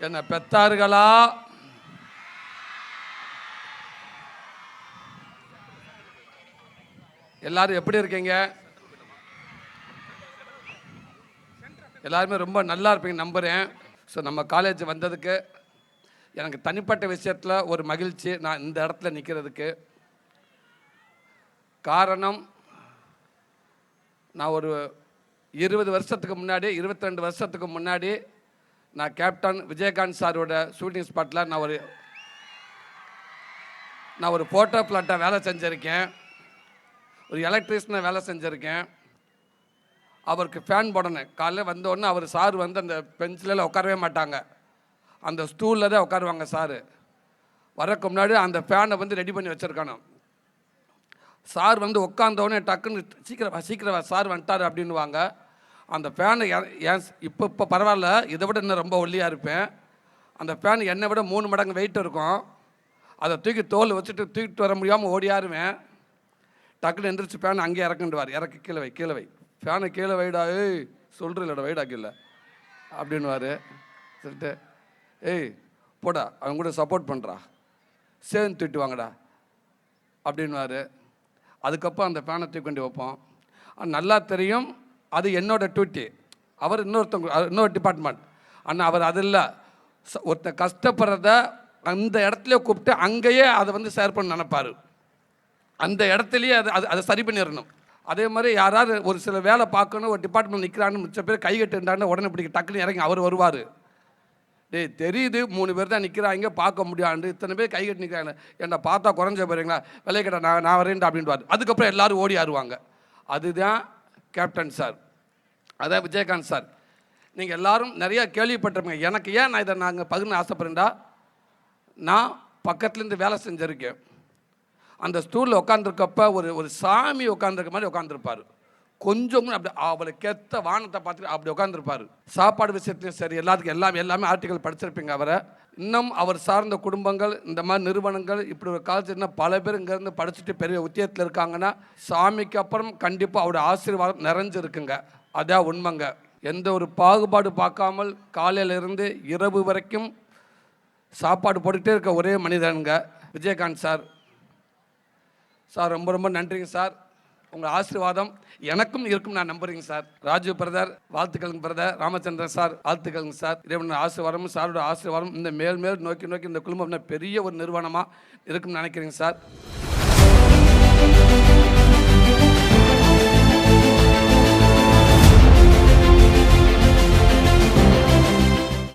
என்னை பெற்றார்களா எல்லாரும் எப்படி இருக்கீங்க? எல்லாருமே ரொம்ப நல்லா இருப்பீங்க நம்புகிறேன் ஸோ நம்ம காலேஜ் வந்ததுக்கு எனக்கு தனிப்பட்ட விஷயத்தில் ஒரு மகிழ்ச்சி. நான் இந்த இடத்துல நிற்கிறதுக்கு காரணம் நான் ஒரு இருபது வருஷத்துக்கு முன்னாடி 22 வருஷத்துக்கு முன்னாடி நான் கேப்டன் விஜயகாந்த் சாரோட ஷூட்டிங் ஸ்பாட்டில் நான் ஒரு நான் ஒரு ஃபோட்டோ பிளாட்டாக வேலை செஞ்சுருக்கேன். ஒரு எலக்ட்ரீஷியனாக வேலை செஞ்சுருக்கேன். அவருக்கு ஃபேன் போடணும். காலைல வந்தோடனே அவர் சார் வந்து அந்த பென்சிலில் உட்காரவே மாட்டாங்க. அந்த ஸ்டூலில் தான் உட்காருவாங்க சார். வரக்கு முன்னாடி அந்த ஃபேனை வந்து ரெடி பண்ணி வச்சுருக்கணும். சார் வந்து உட்காந்தோடனே டக்குன்னு சீக்கிரம் சீக்கிரம் சார் வந்துட்டார் அப்படின்னுவாங்க. அந்த ஃபேனை ஏன் இப்போ இப்போ பரவாயில்ல. இதை விட இன்னும் ரொம்ப ஒல்லியாக இருப்பேன். அந்த ஃபேன் என்னை விட மூணு மடங்கு வெயிட் இருக்கும். அதை தூக்கி தோல் வச்சுட்டு தூக்கிட்டு வர முடியாமல் ஓடியாருவேன். டக்குன்னு எந்திரிச்சு ஃபேன் அங்கேயே இறக்குண்டுவார் இறக்கி கீழே வை கீழே வை. ஃபேனை கீழே வைடா ஏய் சொல்கிறீங்களடா வைடா கீழே அப்படின்னுவார். சொல்லிட்டு ஏய் போடா அவங்க கூட சப்போர்ட் பண்ணுறா சேர்ந்து தூக்கிட்டு வாங்கடா. அப்படின்வார் அதுக்கப்புறம் அந்த ஃபேனை தூக்கி கொண்டு வைப்போம். நல்லா தெரியும். அது என்னோட டியூட்டி அவர் இன்னொருத்தவங்க இன்னொரு டிபார்ட்மெண்ட் ஆனால் அவர் அது இல்லை. ச- ஒருத்தன் கஷ்டப்படுறத அந்த இடத்துல கூப்பிட்டு அங்கேயே அதை வந்து ஷேர் பண்ண நினைப்பார். அந்த இடத்துலையே அது அது அதை சரி பண்ணிடணும். அதே மாதிரி யாராவது ஒரு சில வேலை பார்க்கணும் ஒரு டிபார்ட்மெண்ட் நிற்கிறான்னு மிச்ச பேர் கை கட்டுண்டான்னு உடனே பிடிக்க டக்குன்னு இறங்கி அவர் வருவார். டேய் தெரியுது மூணு பேர் தான் நிற்கிறாங்க பார்க்க முடியாது இத்தனை பேர் கை கட்டி நிற்கிறாங்க என்னை பார்த்தா குறைஞ்ச போகிறீங்களா விலை நான் நான் வரேன்டா அப்படின்வார் அதுக்கப்புறம் எல்லோரும் ஓடி ஆடுவாங்க அதுதான் கேப்டன் சார். அதான் விஜயகாந்த் சார். நீங்கள் எல்லாரும் நிறையா கேள்விப்பட்டிருப்பீங்க. எனக்கு ஏன் நான் இதை நாங்கள் பகிர்ந்து ஆசைப்படுறேன்டா? நான் பக்கத்துலேருந்து வேலை செஞ்சுருக்கேன். அந்த ஸ்டூலில் உட்காந்துருக்கப்ப ஒரு ஒரு சாமி உட்காந்துருக்க மாதிரி உட்காந்துருப்பார் கொஞ்சம் அப்படி அவளை கெத்த வானத்தை பார்த்துட்டு அப்படி உட்காந்துருப்பார் சாப்பாடு விஷயத்துலையும் சரி எல்லாத்துக்கும் எல்லாமே எல்லாமே ஆர்டிக்கல் படிச்சிருப்பீங்க அவரை. இன்னும் அவர் சார்ந்த குடும்பங்கள் இந்த மாதிரி நிறுவனங்கள் இப்படி ஒரு காலத்தில் இன்னும் பல பேர் இங்கேருந்து படிச்சுட்டு பெரிய உத்தியத்தில் இருக்காங்கன்னா சாமிக்கு அப்புறம் கண்டிப்பாக அவருடைய ஆசீர்வாதம் நிறைஞ்சிருக்குங்க. அதான் உண்மைங்க. எந்த ஒரு பாகுபாடு பார்க்காமல் காலையிலிருந்து இரவு வரைக்கும் சாப்பாடு போட்டுகிட்டே இருக்க ஒரே மனிதனுங்க. விஜயகாந்த் சார். சார் ரொம்ப ரொம்ப நன்றிங்க சார். உங்கள் ஆசீர்வாதம் எனக்கும் இருக்கும் நான் நம்புறேங்க சார். ராஜு பிரதர் வாழ்த்துக்களுங்க பிரதர் ராமச்சந்திரன் சார் வாழ்த்துக்களுங்க சார். இறைவன் ஆசீர்வாதமும் சாரோட ஆசீர்வாதம் இந்த மேல் மேல் நோக்கி நோக்கி இந்த குடும்பம் பெரிய ஒரு நிறுவனமாக இருக்கும்னு நினைக்கிறேங்க சார்.